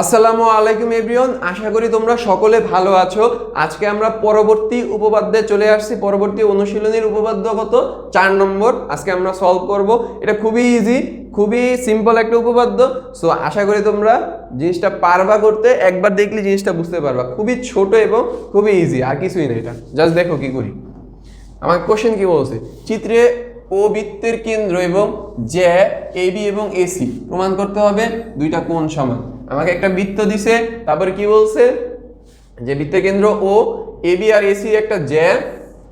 আসসালামু আলাইকুম এভরিওয়ান আশা করি তোমরা সকলে ভালো আছো। আজকে আমরা পরবর্তী উপপাদ্যে চলে আসছি। পরবর্তী অনুশীলনীর উপপাদ্য কত? চার নম্বর। আজকে আমরা সলভ করব। এটা খুবই ইজি খুবই সিম্পল একটা উপপাদ্য। সো আশা করি তোমরা জিনিসটা পারবা করতে। একবার দেখলে জিনিসটা বুঝতে পারবা। খুবই ছোট এবং খুবই ইজি আর কিছুই না এটা। জাস্ট দেখো কি করি। আমার কোশ্চেন কি বলছে? চিত্রে ও বৃত্তের কেন্দ্র এবং জ্যা, এ বি এবং এসি প্রমাণ করতে হবে দুইটা কোন সমান। আমাকে একটা বৃত্ত দিছে, তারপর কি বলছে? যে বৃত্তের কেন্দ্র ও এ বি আর এসি একটা জ্যা,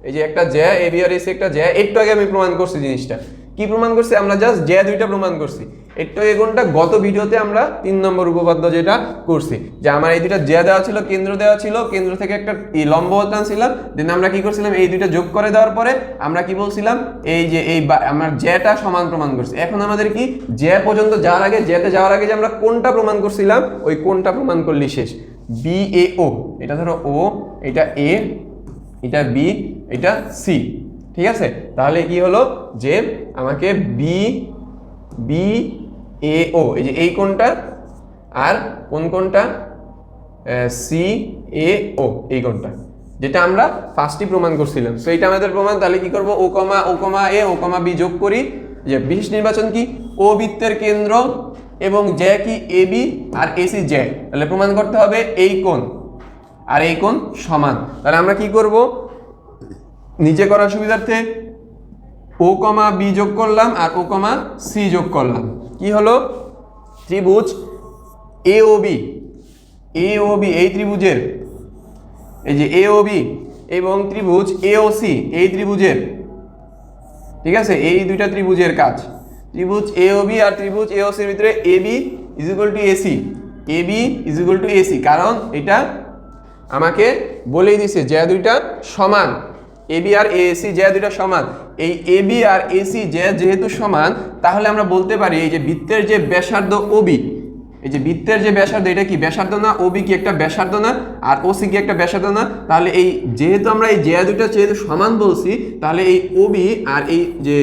এই যে একটা জ্যা এ বি আর এসি একটা জ্যা, একটু আগে আমি প্রমাণ করছি জিনিসটা। কি প্রমাণ করছি? আমরা জাস্ট জ্যা দুইটা প্রমাণ করছি। একটু কোনটা? গত ভিডিওতে আমরা তিন নম্বর উপপাদ্য যেটা করছি। যে আমার এই দুইটা জ্যা দেওয়া ছিল, কেন্দ্র দেওয়া ছিল, কেন্দ্র থেকে একটা এই লম্ব টানছিলাম দেন আমরা কি করছিলাম? এই দুইটা যোগ করে দেওয়ার পরে আমরা কি বলছিলাম? এই যে এই আমার জ্যাটা সমান প্রমাণ করছি। এখন আমাদের কি? জ্যা পর্যন্ত যাওয়ার আগে জ্যাতে যাওয়ার আগে যে আমরা কোনটা প্রমাণ করছিলাম, ওই কোনটা প্রমাণ করলি শেষ। বি এ ও এটা ধরো ও এটা এ এটা বি এটা সি ঠিক আছে? তাহলে কি হলো? যে আমাকে বি বি এ ও এই যে এই কোনটা আর কোন কোনটা? সি এ ও এই কোনটা। যেটা আমরা ফার্স্টই প্রমাণ করছিলাম। তো এটা আমাদের প্রমাণ, তাহলে কি করব? ও কমা ও কমা এ ও কমা বি যোগ করি। যে বিশেষ নির্বাচন কি? ও বৃত্তের কেন্দ্র এবং জ্যা কি? এ বি আর এসি জ্যা তাহলে প্রমাণ করতে হবে এই কোণ আর এই কোণ সমান। তাহলে আমরা কি করব? নিচে করার সুবিধার্থে ও কমা বি যোগ করলাম আর ও কমা সি যোগ করলাম। কি হলো? ত্রিভুজ এ ও বি। এ ও বি, এই ত্রিভুজের। এই যে এ ও বি এবং ত্রিভুজ এ ও সি, এই ত্রিভুজের। ঠিক আছে? এই দুইটা ত্রিভুজের কাজ। ত্রিভুজ এ ও বি আর ত্রিভুজ এ ও সির ভিতরে A B is equal to A C A B is equal to A C কারণ এটা আমাকে বলেই দিছে যে দুইটা সমান। এ বি আর এসি যে দুইটা সমান। এই এ বি আর এসি যে যেহেতু সমান, তাহলে আমরা বলতে পারি এই যে বৃত্তের যে ব্যাসার্ধ ওবি এই যে বৃত্তের যে ব্যাসার্ধ, এটা কি ব্যাসার্ধ না? ওবি কি একটা ব্যাসার্ধ না? আর ওসি কি একটা ব্যাসার্ধ না? তাহলে এই যেহেতু আমরা এই যে দুইটা যেহেতু সমান বলছি, তাহলে এই ওবি আর এই যে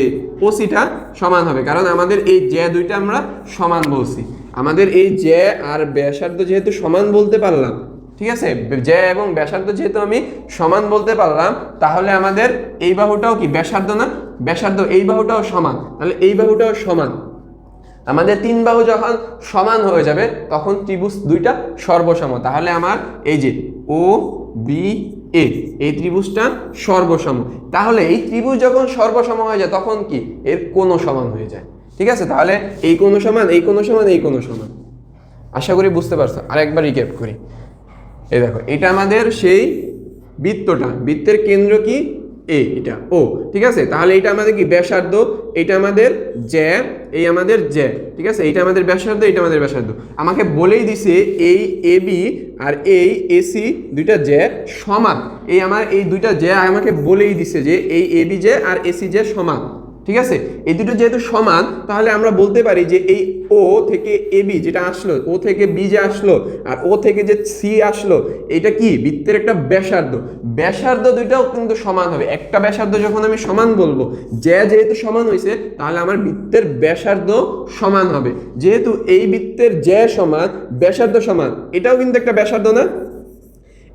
ওসিটা সমান হবে। কারণ আমাদের এই যে দুইটা আমরা সমান বলছি। আমাদের এই যে আর ব্যাসার্ধ যেহেতু সমান বলতে পারলাম ঠিক আছে? জ্যা এবং ব্যাসার্ধ যেহেতু আমি সমান বলতে পারলাম, তাহলে আমাদের এই বাহুটাও কি? ব্যাসার্ধ না? ব্যাসার্ধ এই বাহুটাও সমান। তাহলে এই বাহুটাও সমান। আমাদের তিন বাহু যখন সমান হয়ে যাবে, তখন ত্রিভুজ দুইটা সর্বসম। তাহলে আমার এই যে ও বি এ এই ত্রিভুজটা সর্বসম। তাহলে এই ত্রিভুজ যখন সর্বসম হয়ে যায়, তখন কি? এর কোনো সমান হয়ে যায়। ঠিক আছে? তাহলে এই কোনো সমান, এই কোনো সমান, এই কোনো সমান। আশা করি বুঝতে পারছ। আরেকবার রিক্যাপ করি। এই দেখো, এটা আমাদের সেই বৃত্তটা। বৃত্তের কেন্দ্র কি? এ, এটা। ও, ঠিক আছে? তাহলে এটা আমাদের কি? ব্যাসার্ধ। এটা আমাদের জ্যা। এই আমাদের জ্যা। ঠিক আছে? এটা আমাদের ব্যাসার্ধ এটা আমাদের ব্যাসার্ধ। আমাকে বলেই দিছে এই এ, বি আর এই এসি দুইটা জ্যা সমান। এই আমার, এই দুইটা জ্যা আমাকে বলেই দিছে যে এই এ, বি জ্যা আর এসি জ্যা সমান। ঠিক আছে? এই দুটো যেহেতু সমান, তাহলে আমরা বলতে পারি যে এই ও থেকে এ বি যেটা আসলো ও থেকে বি যে আসলো, আর ও থেকে যে সি আসলো, এটা কি? বৃত্তের একটা ব্যাসার্ধ। ব্যাসার্ধ দুইটাও কিন্তু সমান হবে। একটা ব্যাসার্ধ যখন আমি সমান বলব, যে যেহেতু সমান হয়েছে তাহলে আমার বৃত্তের ব্যাসার্ধ সমান হবে। যেহেতু এই বৃত্তের যে সমান, ব্যাসার্ধ সমান, এটাও কিন্তু একটা ব্যাসার্ধ না?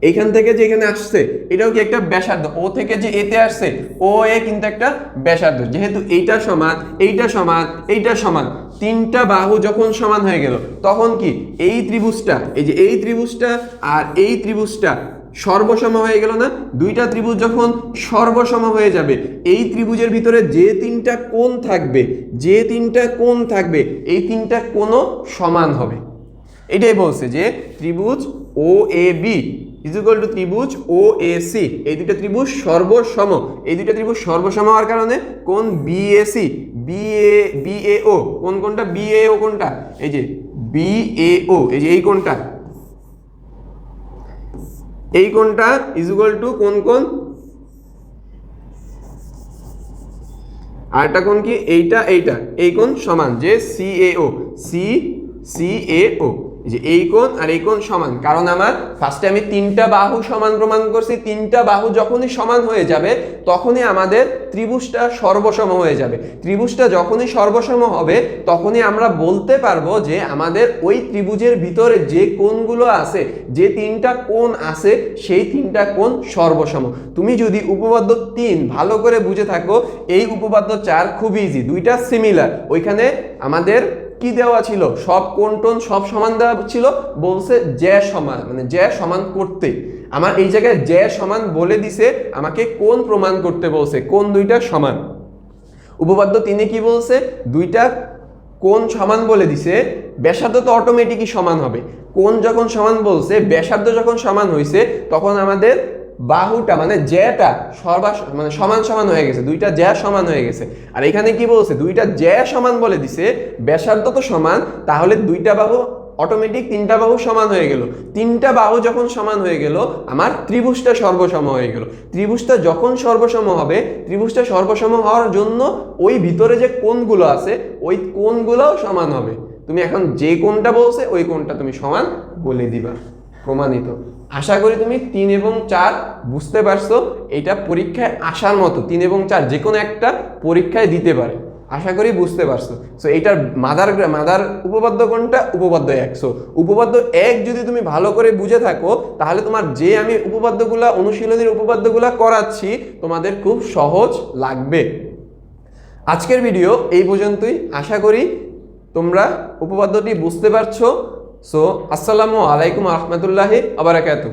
এইখান থেকে যে এখানে আসছে, এটাও কি একটা ব্যাসার্ধ? ও থেকে যে এতে আসছে, ও, এ কিন্তু একটা ব্যাসার্ধ। যেহেতু এইটা সমান এইটা সমান এইটা সমান, তিনটা বাহু যখন সমান হয়ে গেল, তখন কি? এই ত্রিভুজটা, এই যে এই ত্রিভুজটা আর এই ত্রিভুজটা সর্বসম হয়ে গেল না? দুইটা ত্রিভুজ যখন সর্বসম হয়ে যাবে, এই ত্রিভুজের ভিতরে যে তিনটা কোণ থাকবে, যে তিনটা কোণ থাকবে, এই তিনটা কোণও সমান হবে। এটাই বলছে যে ত্রিভুজ O, A, B is equal to ত্রিভুজ ও এ সি এই দুটো ত্রিভুজ সর্বসম। এই দুটো ত্রিভুজ সর্বসম হওয়ার কারণে কোন B A C B A B A O কোন কোনটা? বি এ ও কোনটা? এই যে বি এ ও এই যে এই কোনটা? এই কোনটা ইজ ইকুয়াল টু কোন কোন? আরেকটা কোন কি? এইটা এইটা। এই কোন সমান যে C A O C C A O যে এই কোণ আর এই কোণ সমান। কারণ আমার ফার্স্টে আমি তিনটা বাহু সমান প্রমাণ করছি, তিনটা বাহু যখনই সমান হয়ে যাবে, তখনই আমাদের ত্রিভুজটা সর্বসম হয়ে যাবে। ত্রিভুজটা যখনই সর্বসম হবে, তখনই আমরা বলতে পারব যে আমাদের ওই ত্রিভুজের ভিতরে যে কোণগুলো আছে, যে তিনটা কোণ আছে, সেই তিনটা কোণ সর্বসম। তুমি যদি উপপাদ্য তিন ভালো করে বুঝে থাকো, এই উপপাদ্য চার খুব ইজি দুইটা সিমিলার ওইখানে আমাদের কি দেওয়া ছিল? সব কোণ টোন সব সমান দেওয়া ছিল? বলছে জ্যা সমান মানে জ্যা সমান করতে। আমার এই জায়গায় জ্যা সমান বলে দিছে, আমাকে কোন প্রমাণ করতে বলছে? কোন দুইটা সমান? উপপাদ্য তিনে কি বলছে? দুইটা কোন সমান বলে দিছে, ব্যাসার্ধ তো অটোমেটিকই সমান হবে। কোন যখন সমান বলছে, ব্যাসার্ধ যখন সমান হয়েছে তখন আমাদের বাহুটা মানে জ্যাটা সর্বা মানে সমান সমান হয়ে গেছে, দুইটা জ্যা সমান হয়ে গেছে। আর এখানে কি বলছে? দুইটা জ্যা সমান বলে দিছে, ব্যাসার্ধ তো সমান, তাহলে দুইটা বাহু অটোমেটিক তিনটা বাহু সমান হয়ে গেল। তিনটা বাহু যখন সমান হয়ে গেল, আমার ত্রিভুজটা সর্বসম হয়ে গেল। ত্রিভুজটা যখন সর্বসম হবে, ত্রিভুজটা সর্বসম হওয়ার জন্য ওই ভিতরে যে কোণগুলো আছে, ওই কোণগুলোও সমান হবে। তুমি এখন যে কোণটা বলছে, ওই কোণটা তুমি সমান বলে দিবা, প্রমাণিত। আশা করি তুমি তিন এবং চার বুঝতে পারছ, এটা পরীক্ষায় আসার মতো, তিন এবং চার যে কোনো একটা পরীক্ষায় দিতে পারে। আশা করি বুঝতে পারছ। সো এইটার মাদার মাদার উপপাদ্য কোনটা? উপপাদ্য এক। সো উপপাদ্য এক যদি তুমি ভালো করে বুঝে থাকো, তাহলে তোমার যে আমি উপপাদ্যগুলা, অনুশীলনীর উপপাদ্যগুলা করাচ্ছি, তোমাদের খুব সহজ লাগবে। আজকের ভিডিও এই পর্যন্তই। আশা করি তোমরা উপপাদ্যটি বুঝতে পারছ। সো আসসালামু আলাইকুম রহমতুল্লাহি আবরাকাতু